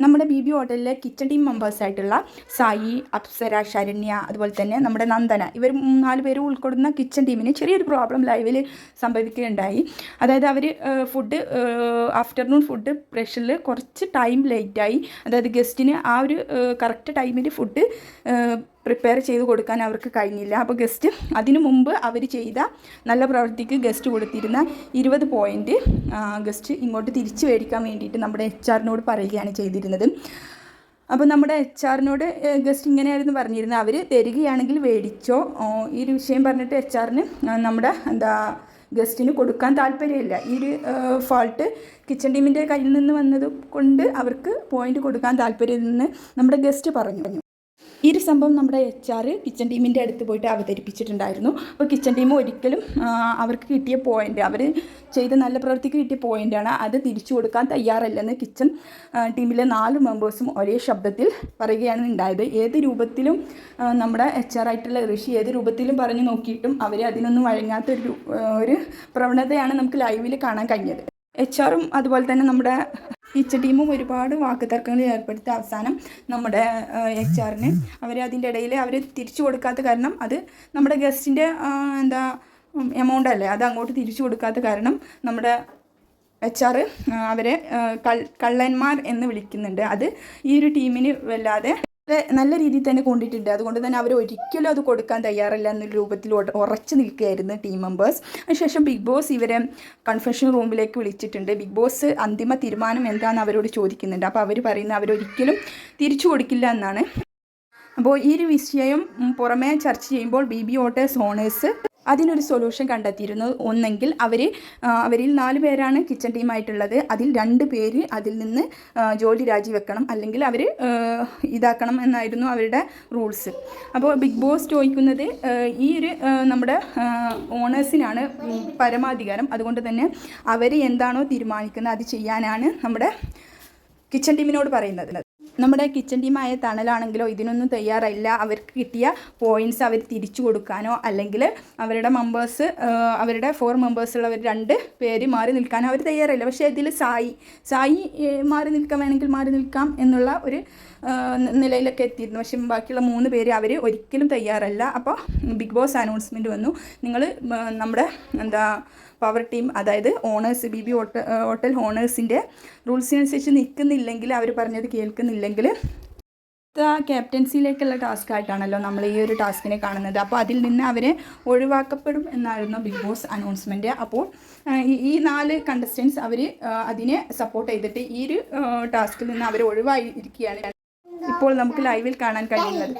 നമ്മുടെ B B ഹോട്ടലിലെ kitchen team മെമ്പേഴ്സായിട്ടുള്ള സായി അപ്സര ശരണ്യ അതുപോലെ തന്നെ നമ്മുടെ നന്ദന ഇവർ നാല് പേര് ഉൾക്കൊള്ളുന്ന കിച്ചൺ ടീമിന് ചെറിയൊരു പ്രോബ്ലം ലൈവിൽ സംഭവിക്കുകയുണ്ടായി. അതായത് അവർ ഫുഡ് ആഫ്റ്റർനൂൺ ഫുഡ് പ്രഷറിൽ കുറച്ച് ടൈം ലേറ്റായി അതായത് ഗസ്റ്റിന് ആ ഒരു കറക്റ്റ് ടൈമിൽ ഫുഡ് പ്രിപ്പയർ ചെയ്ത് കൊടുക്കാൻ അവർക്ക് കഴിഞ്ഞില്ല. അപ്പോൾ ഗസ്റ്റ് അതിനു മുമ്പ് അവർ ചെയ്ത നല്ല പ്രവൃത്തിക്ക് ഗസ്റ്റ് കൊടുത്തിരുന്ന ഇരുപത് പോയിന്റ് ഗസ്റ്റ് ഇങ്ങോട്ട് തിരിച്ചു മേടിക്കാൻ വേണ്ടിയിട്ട് നമ്മുടെ എച്ച് ആറിനോട് പറയുകയാണ് ചെയ്തിരുന്നത്. അപ്പോൾ നമ്മുടെ എച്ച് ആറിനോട് ഗസ്റ്റ് ഇങ്ങനെയായിരുന്നു പറഞ്ഞിരുന്നത്. അവർ തരികയാണെങ്കിൽ മേടിച്ചോ. ഈ ഒരു വിഷയം പറഞ്ഞിട്ട് എച്ച് ആറിന് നമ്മുടെ എന്താ ഗസ്റ്റിന് കൊടുക്കാൻ താല്പര്യമില്ല. ഈ ഒരു ഫോൾട്ട് കിച്ചൺ ടീമിന്റെ കയ്യിൽ നിന്ന് വന്നത് കൊണ്ട് അവർക്ക് പോയിന്റ് കൊടുക്കാൻ താല്പര്യമില്ലെന്ന് നമ്മുടെ ഗസ്റ്റ് പറഞ്ഞു. ഈ ഒരു സംഭവം നമ്മുടെ എച്ച് ആർ കിച്ചൺ ടീമിന്റെ അടുത്ത് പോയിട്ട് അവതരിപ്പിച്ചിട്ടുണ്ടായിരുന്നു. അപ്പോൾ കിച്ചൺ ടീം ഒരിക്കലും അവർക്ക് കിട്ടിയ പോയിന്റ് അവർ ചെയ്ത നല്ല പ്രവൃത്തിക്ക് കിട്ടിയ പോയിന്റാണ് അത് തിരിച്ചു കൊടുക്കാൻ തയ്യാറല്ലെന്ന് കിച്ചൺ ടീമിലെ നാല് മെമ്പേഴ്സും ഒരേ ശബ്ദത്തിൽ പറയുകയാണ് ഉണ്ടായത്. ഏത് രൂപത്തിലും നമ്മുടെ എച്ച് ആർ ആയിട്ടുള്ള ഋഷി ഏത് രൂപത്തിലും പറഞ്ഞു നോക്കിയിട്ടും അവർ അതിനൊന്നും വഴങ്ങാത്ത ഒരു ഒരു പ്രവണതയാണ് നമുക്ക് ലൈവിൽ കാണാൻ കഴിഞ്ഞത്. എച്ച് ആറും അതുപോലെ തന്നെ നമ്മുടെ കിച്ചൺ ടീമും ഒരുപാട് വാക്കുതർക്കങ്ങൾ ഏർപ്പെടുത്തി അവസാനം നമ്മുടെ എച്ച് ആറിന് അവർ അതിന്റെ ഇടയിൽ അവർ തിരിച്ചു കൊടുക്കാത്ത കാരണം അത് നമ്മുടെ ഗസ്റ്റിന്റെ എന്താ എമൗണ്ട് അല്ലേ അത് അങ്ങോട്ട് തിരിച്ചു കൊടുക്കാത്ത കാരണം നമ്മുടെ എച്ച് ആർ അവരെ കള്ളന്മാർ എന്ന് വിളിക്കുന്നുണ്ട്. അത് ഈ ഒരു ടീമിന് വല്ലാതെ നല്ല രീതിയിൽ തന്നെ കൊണ്ടിട്ടുണ്ട്. അതുകൊണ്ട് തന്നെ അവർ ഒരിക്കലും അത് കൊടുക്കാൻ തയ്യാറല്ല എന്നൊരു രൂപത്തിൽ ഉറച്ചു നിൽക്കുകയായിരുന്നു ടീം മെമ്പേഴ്സ് അതിനുശേഷം ബിഗ് ബോസ് ഇവരെ കൺഫെഷൻ റൂമിലേക്ക് വിളിച്ചിട്ടുണ്ട്. ബിഗ് ബോസ് അന്തിമ തീരുമാനം എന്താണെന്ന് അവരോട് ചോദിക്കുന്നുണ്ട്. അപ്പോൾ അവർ പറയുന്നത് അവരൊരിക്കലും തിരിച്ചു കൊടുക്കില്ല എന്നാണ്. അപ്പോൾ ഈ ഒരു വിഷയം പുറമേ ചർച്ച ചെയ്യുമ്പോൾ ബി ബി ഓട്ടേഴ്സ് ഓണേഴ്സ് അതിനൊരു സൊല്യൂഷൻ കണ്ടെത്തിയിരുന്നു. ഒന്നെങ്കിൽ അവർ അവരിൽ നാല് പേരാണ് കിച്ചൺ ടീമായിട്ടുള്ളത് അതിൽ രണ്ട് പേര് അതിൽ നിന്ന് ജോലി രാജിവെക്കണം. അല്ലെങ്കിൽ അവർ ഇതാക്കണം എന്നായിരുന്നു അവരുടെ റൂൾസ് അപ്പോൾ ബിഗ് ബോസ് ചോദിക്കുന്നത് ഈ ഒരു നമ്മുടെ ഓണേഴ്സിനാണ് പരമാധികാരം. അതുകൊണ്ട് തന്നെ അവർ എന്താണോ തീരുമാനിക്കുന്നത് അത് ചെയ്യാനാണ് നമ്മുടെ കിച്ചൺ ടീമിനോട് പറയുന്നത്. നമ്മുടെ കിച്ചൺ ടീമായ തണലാണെങ്കിലോ ഇതിനൊന്നും തയ്യാറല്ല. അവർക്ക് കിട്ടിയ പോയിന്റ്സ് അവർ തിരിച്ചു കൊടുക്കാനോ അല്ലെങ്കിൽ അവരുടെ മെമ്പേഴ്സ് അവരുടെ ഫോർ മെമ്പേഴ്സ് ഉള്ളവർ രണ്ട് പേര് മാറി നിൽക്കാനോ അവർ തയ്യാറല്ല. പക്ഷേ ഇതിൽ സായി സായി മാറി നിൽക്കാൻ വേണമെങ്കിൽ മാറി നിൽക്കാം എന്നുള്ള ഒരു നിലയിലൊക്കെ എത്തിയിരുന്നു. പക്ഷേ ബാക്കിയുള്ള മൂന്ന് പേര് അവർ ഒരിക്കലും തയ്യാറല്ല. അപ്പോൾ ബിഗ് ബോസ് അനൗൺസ്മെന്റ് വന്നു. നിങ്ങൾ നമ്മുടെ എന്താ പവർ ടീം അതായത് ഓണേഴ്സ് ബി ബി ഹോട്ടൽ ഓണേഴ്സിന്റെ റൂൾസിനനുസരിച്ച് നിൽക്കുന്നില്ലെങ്കിൽ അവർ പറഞ്ഞത് കേൾക്കുന്നില്ലെങ്കിൽ ക്യാപ്റ്റൻസിയിലേക്കുള്ള ടാസ്ക് ആയിട്ടാണല്ലോ നമ്മൾ ഈ ഒരു ടാസ്കിനെ കാണുന്നത്. അപ്പോൾ അതിൽ നിന്ന് അവരെ ഒഴിവാക്കപ്പെടും എന്നായിരുന്നു ബിഗ് ബോസ് അനൗൺസ്മെന്റ് അപ്പോൾ ഈ- ഈ നാല് കണ്ടസ്റ്റൻസ് അവർ അതിനെ സപ്പോർട്ട് ചെയ്തിട്ട് ഈ ഒരു ടാസ്കിൽ നിന്ന് അവർ ഒഴിവായിരിക്കുകയാണ് ഇപ്പോൾ നമുക്ക് ലൈവിൽ കാണാൻ കഴിയുന്നത്.